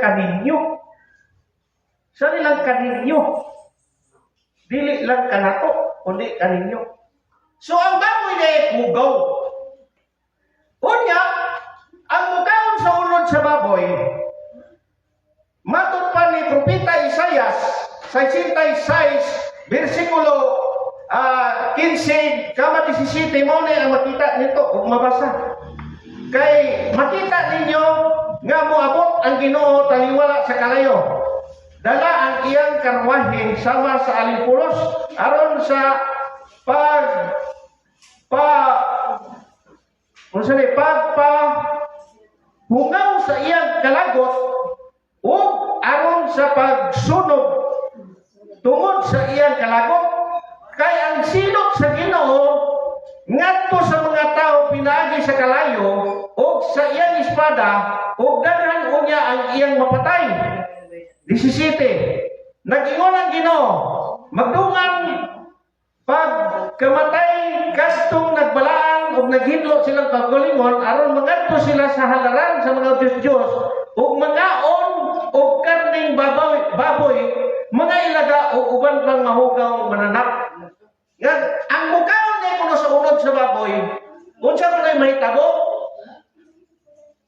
kaninyo. Sa nilang kaninyo. Dili lang kanato, kundi kaninyo. So ang baboy na kugaw. Unya, ang mukaon sa ulod sa baboy, matod ni Propeta Isayas, sa 66, versikulo ah 15, kama 17, mo na ang makita nito kung mabasa. Kay makita ninyo ang Ginoo taliwala sa kalayo. Dala ang iyang karwahe sama sa alimpulos aron sa pag pa kung sabi, pag pa hungaw sa iyang kalagot ug aron sa pagsunog tungod sa iyang kalagot kay ang silot sa Ginoo ngadto sa mga tao pinaagi sa kalayo ug sa iyang espada ang iyang mapatay. 17 Nag-ingon ang Ginoo. Magdungan. Pag kamatay kastong nagbalaan ug naghidlo silang paggulingon aron mangadto sila sa halaran sa mga Diyos Diyos ug mangaon og karning baboy baboy mga ilaga ug uban pang mahugaw mananap nga ang mukaon ni kuno sa unod sa baboy unsa man ay mahitabo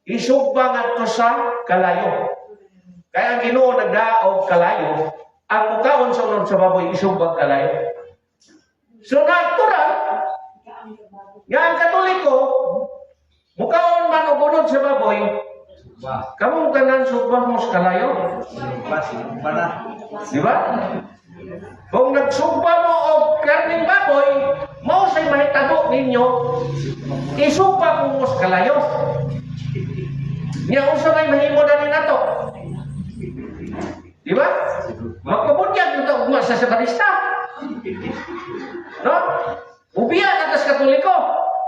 isugba ngadto sa kalayo kaya ang Ginoo nagdaog kalayo ang mukaon sa unod sa baboy isugba kalayo So natural, nga ang katoliko, mukaon man o bunod sa baboy, Wah, kamong tanan sugbah mo sa kalayo. Di ba? Kung nagsugba mo o karning baboy, mao say mahitabo ninyo, isugba mo sa kalayo. Nga usa mahimo na rin nato. Di ba? Magpabunyag ito ugma sa sabarista. No? Ubiya atas katoliko.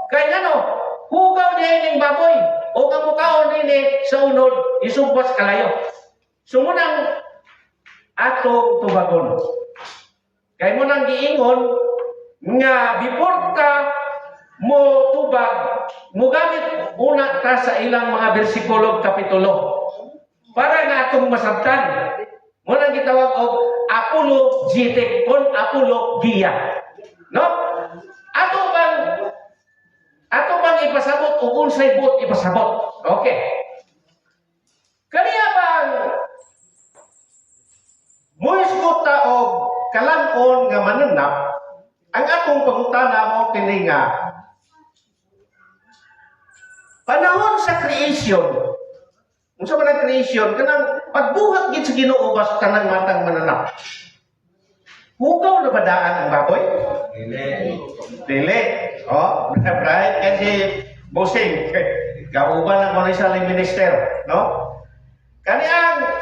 Kaya ngano, hugaw niya ining baboy. O kamukaon nini sa unod, isubas kalayo. Sumunang ato tubagon. Kay mo nang giingon nga before ka mo tubag, mo gamit una ta sa ilang mga bersikulo kapitulo para nga atong masabtan. Mo nang gitawag og Apollo Gitek kon Apollo Gia. No? Ato bang ato bang ipasabot o unsay bot ipasabot? Okay. Kaniya bang Muisgot ta og kalanon nga mananap ang atong pangutana mo kini nga panahon sa creation unsa man ang creation kanang pagbuhat gid sa Ginoo bas kanang matang mananap Hugaw na ba daan ang baboy? Dili. Dili. Oh, right? Kasi bossing, kauban ang mga sa minister, no? Kani ang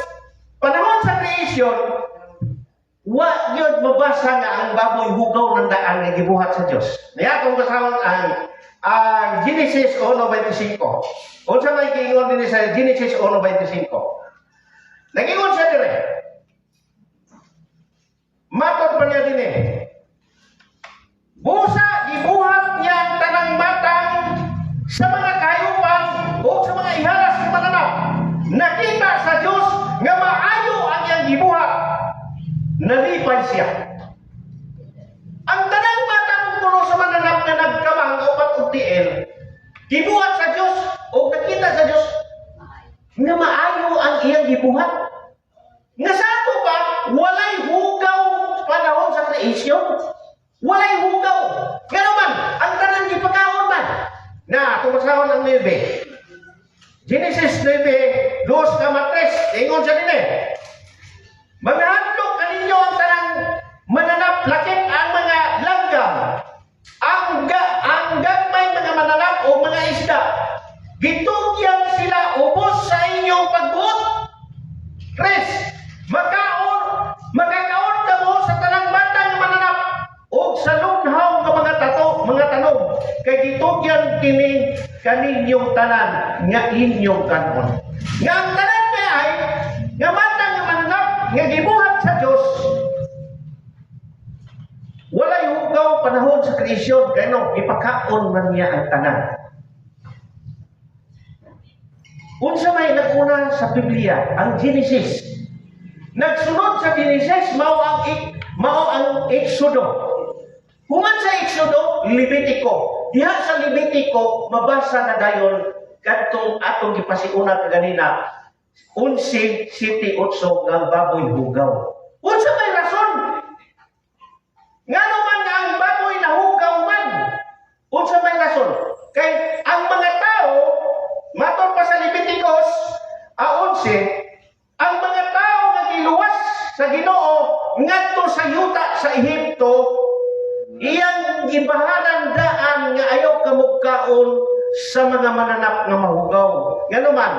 panahon sa creation, wa yun mabasa nga ang baboy hugaw ng daan nga gibuhat sa Dios. Niya kung kasawang ang ang Genesis 1:25. Unsa may giingon din sa Genesis 1:25? Nagingon siya dire. Matod pa niya din eh. Busa, gibuhat niya ang tanang matang sa mga kayupan o sa mga ihalas ng mananap. Nakita sa Diyos nga maayo ang iyang gibuhat. Nalipay siya. Ang tanang matang kuno sa mananap nga nagkamang o patutiel, gibuhat sa nga inyong kanon. Nga ang tanan kay ay nga batang nga mananap nga gibuhat sa Dios. Walay hugaw panahon sa kreasyon kay no ipakaon man niya ang tanan. Unsa may naguna sa Biblia, ang Genesis. Nagsunod sa Genesis, mao ang mao ang Exodo. Human sa Exodo, Levitico. Diha sa Levitico, mabasa na dayon kadtong atong gipasiuna kaganina 11, 7, 8 nga baboy bugaw. Unsa may rason? Nga naman nga ang baboy nahugaw man. Unsa may rason? Kay ang mga tao, matod pa sa Leviticus, a 11, ang mga tao nga giluwas sa Ginoo ngadto sa yuta sa Ehipto, iyang gibahanan daan nga ayaw kamugkaon sa mga mananap nga mahugaw. Ngano man,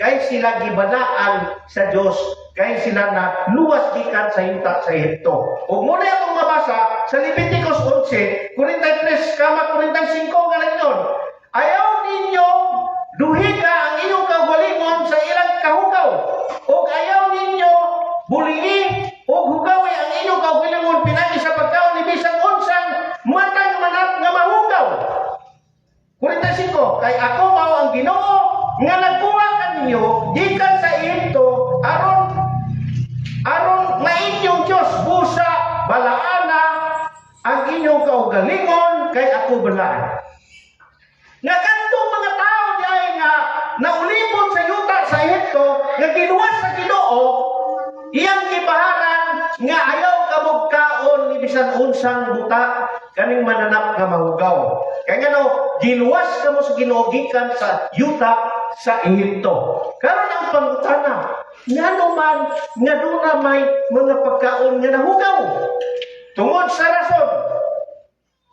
kay sila gibanaan sa Dios, kay sila na luwas gikan sa yuta sa Ehipto. Ug muna atong mabasa sa Leviticus 11, 43 kama 45 nga lang Ayaw ninyo duhiga ang inyong kaugalingon sa ilang kahugaw. Ug ayaw ninyo bulingi ug hugawi ang inyong kaugalingon pinagi sa pagkaon kay ako mao ang Ginoo nga nagkuha kaninyo gikan sa Ehipto aron aron nga inyong Dios busa balaana ang inyong kaugalingon kay ako balaan. Nga kantong mga tao diay nga naulipon sa yuta sa Ehipto nga ginuwas sa Ginoo iyang gibaharan nga ayaw kamugkaon ni bisan unsang buta kaning mananap nga mahugaw. Kay ngano giluwas kamo sa Ginoo gikan sa yuta sa Ehipto. Karon ang pangutana, ngano man nga duna may mga pagkaon nga nahugaw. Tungod sa rason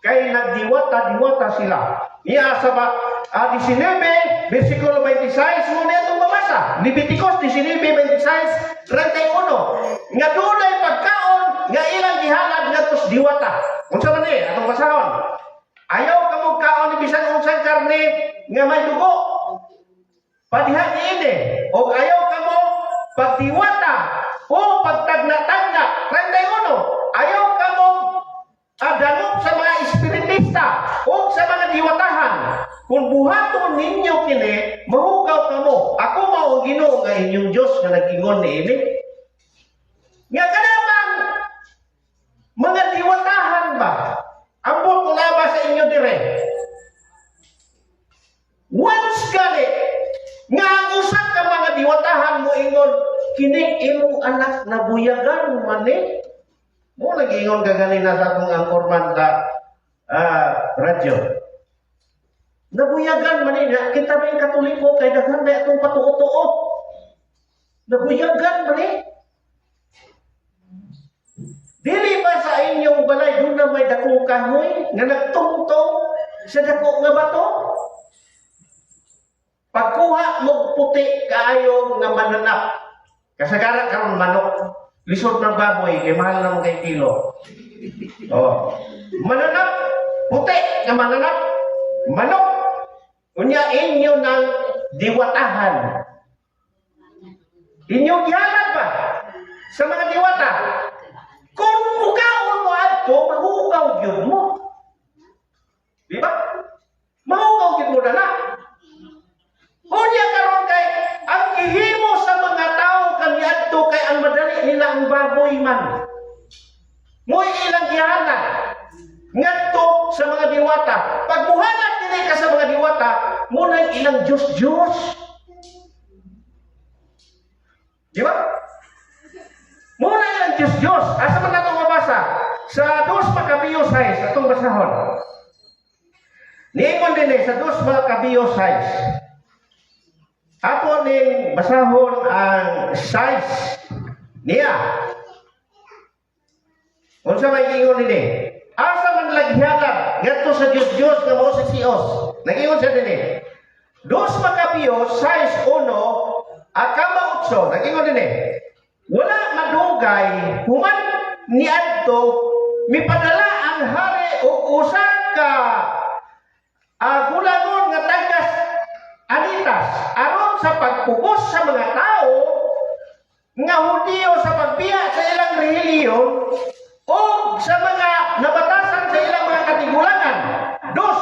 kay nagdiwata-diwata sila. Niya sa ba, ah, 19, versikulo 26, muna itong mabasa. Leviticus 19, 26, 31. Nga dunay pagkaon, nga ilang gihalad nga tos diwata. Unsa man ni, atong basahon. Ayaw ka mo kaon ni bisan karne nga may dugo. Padiha ni ini. O ayaw ka mo pagdiwata o pagtagna-tagna. 31. Ayaw ka mo adalog sa mga espiritista o sa mga diwatahan. Kung buhaton ninyo kini, mahugaw ka mo. Ako mao Ginoo nga inyong Dios nga nag-ingon ni ini. Nga kanaman, mga diwatahan ba? Ambot ko ba sa inyo dire? Once gani, nga ang usak ka mga diwatahan mo ingon, kining imong anak na buyagan man eh. Mo nag-ingon ka ganina sa akong angkorman sa ah, radyo. Nabuyagan man niya, kita ba yung katoliko kay daghan na itong patuo-tuo. Nabuyagan man eh. Dili ba sa inyong balay doon na may dakong kahoy nga nagtungtong sa dako nga bato? Pagkuha mo puti kaayo nga mananap. Kasagaran karon manok. Lisod ng baboy, kay mahal naman kay kilo. Oh. Mananap, puti nga mananap. Manok. Unya inyo ng diwatahan. Inyo gihalad ba sa mga diwata? Kung mukaon mo adto, mahugaw gyud mo. Di ba? Mahugaw gyud mo na na. Unya karon kay ang gihimo sa mga tao kaniadto kay ang madali nila ang baboy man. Mo ilang gihanap ngadto sa mga diwata. Pag muhanap dili ka sa mga diwata, mo na ilang Diyos Diyos. Di ba? Muna ilang Diyos Diyos. Asa man natong mabasa? Sa dos Maccabeos 6, atong basahon. Niingon din eh, sa dos Maccabeos 6. Ato ning basahon ang size niya. Unsa may ingon ini? Asa man laghialan ngadto sa Dios Dios nga mao sa Sios. Nagingon siya dinhi. Dos Maccabeos 6:1 akama 8 nagingon dinhi. Wala madugay human niadto mipadala ang hari og usa ka agulagon nga tagas anitas aron sa pagpugos sa mga tao nga Hudiyo sa pagbiya sa ilang relihiyon o sa mga nabatasan sa ilang mga katigulangan. Dos,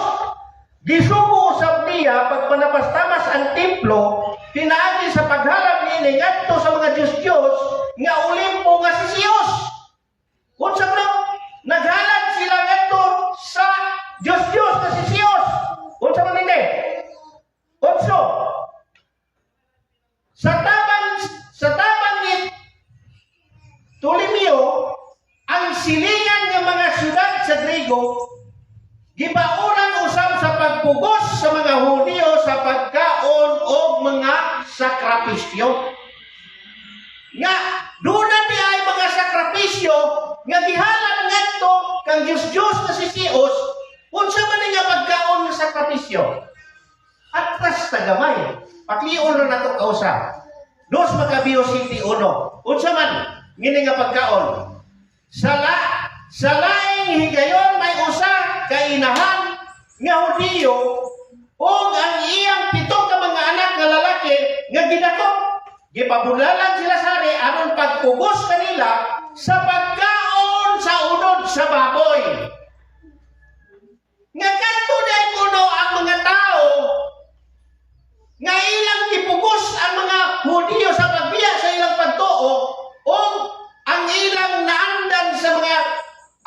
gisugo sa niya pagpanapastamas ang templo pinaagi sa pagharap ni ngadto sa mga Diyos-Diyos nga Olimpo nga si Siyos. Unsa bro? Naghalad sila ngadto sa Diyos-Diyos nga si Siyos. Unsa man ini? Otso. Sa tabang sa tabang ni Ptolemeo, ang silingan ng mga syudad sa Griego, gibauran usab sa pagpugos sa mga Hudyo sa pagkaon o mga sakripisyo. Nga, doon di ay mga sakripisyo nga gihalal ngadto kang Dios Dios na si Sios, unsa man nga pagkaon nga sakripisyo? Atras tagamay. Paklion na nato kausa. Dos Macabeo City 1. Unsa man ngini nga pagkaon? Sala sa laing higayon may usa ka inahan nga Hudiyo ug ang iyang pito ka mga anak nga lalaki nga gidakop. Gipabulalan sila sa ari aron pagpugos kanila sa pagkaon sa unod sa baboy. Nga kadto day kuno ang mga tao nga ilang gipugos ang mga Hudiyo sa pagbiya sa ilang pagtuo o ang ilang naandan sa mga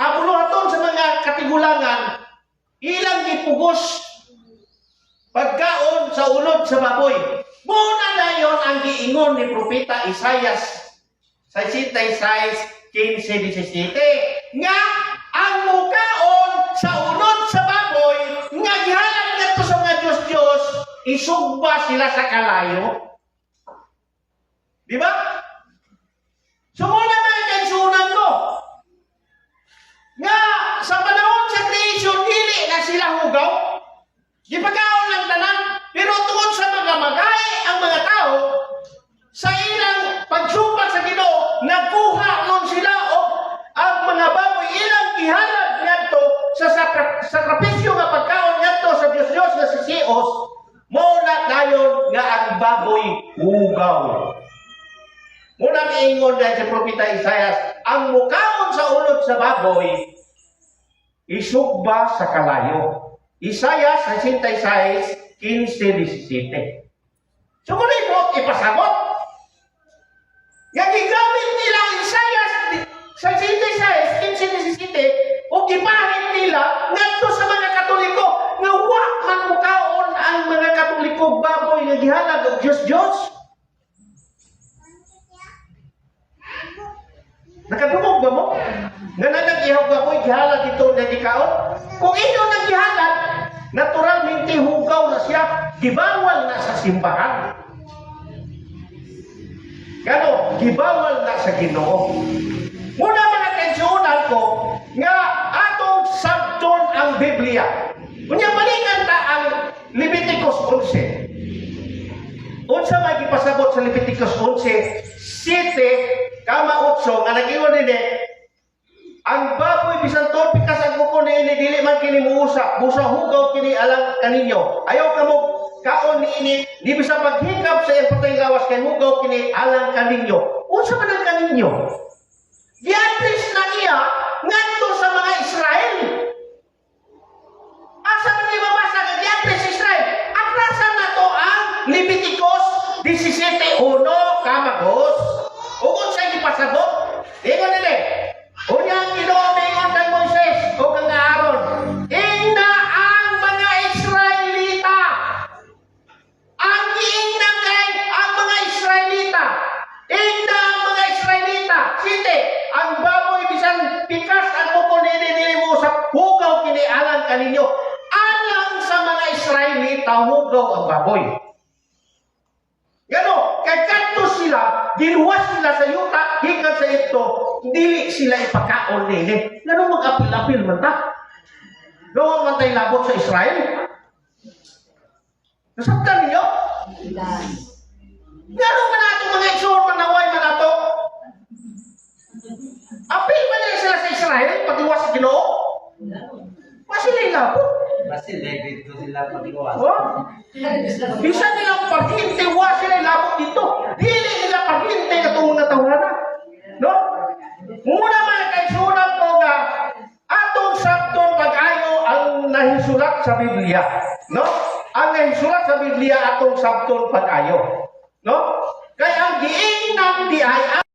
abuluhaton sa mga katigulangan ilang gipugos pagkaon sa ulod sa baboy. Muna na yon ang giingon ni Propeta Isayas sa 66, 15, nga ang mukaon sa ulod sa baboy nga gihalal ngadto sa mga Diyos-Diyos isugba sila sa kalayo. Di ba? Baboy hugaw. Muna miingon dahil sa Propeta Isayas, ang mukaon sa ulod sa baboy, isugba sa kalayo. Isayas 66, 15, 17. So kung ito, ipasabot. Yang gigamit nila ang Isayas 66, 15, 17, o gipahit nila ngadto sa mga Katoliko nga wa man mukaon ang mga Katoliko baboy nga gihalad og Dios Dios. Nakadumog ba mo? Nga nanagihaw ba mo, gihalad ito na gikaon? Kung ito naghihalad, naturalmente hugaw na siya, gibawal na sa simbahan. Gano, gibawal na sa ginoo. Muna mga kainsuunan ko, nga atong sabton ang Biblia. Kunya malingan Gipasabot sa Leviticus 11, 7, kama 8, nga nag-iwan nini, ang baboy bisan tol pikas ang kuko ni ini dili man kini muusa, busa hugaw kini alang kaninyo. Ayaw ka mo kaon ni ini, di bisa maghikap sa iyang patay lawas kay hugaw kini alang kaninyo. Unsa man ang kaninyo? Giadres na iya ngadto sa mga Israel. Asa man ni mabasa nga giadres Israel? Aklasa na to ang Leviticus 17:1 kamagos. Ug sa gipasabot, ingon nila. Unya ang Ginoo mingon kay Moises o kang Aaron. Ingna ang mga Israelita. Ang giingna kay ang mga Israelita. Ingna ang mga Israelita. Sinte, ang baboy bisan pikas ang kuko nini nini mo sa hugaw kini alang kaninyo. Alang sa mga Israelita hugaw ang baboy. Sila, giluwas sila sa yuta, hikat sa ito, dili sila ipakaon nini. Gano mag-apil-apil man ta? Gawang man tayo labot sa Israel? Nasabtan ninyo? Gano man ato mga iksur, manaway man ato? Apil man nila sila sa Israel, pag-iwas sa Ginoo? Pa sila ilabot. Kasi David to sila pag-iwas. Oh? Bisa nilang paghinte, wa sila ilabot dito. Dili katong mga tawhana. No? Muna mga kaisunan ko nga, atong sabton pag-ayo ang nahisulat sa Biblia. No? Ang nahisulat sa Biblia atong sabton pag-ayo. giingnan di ay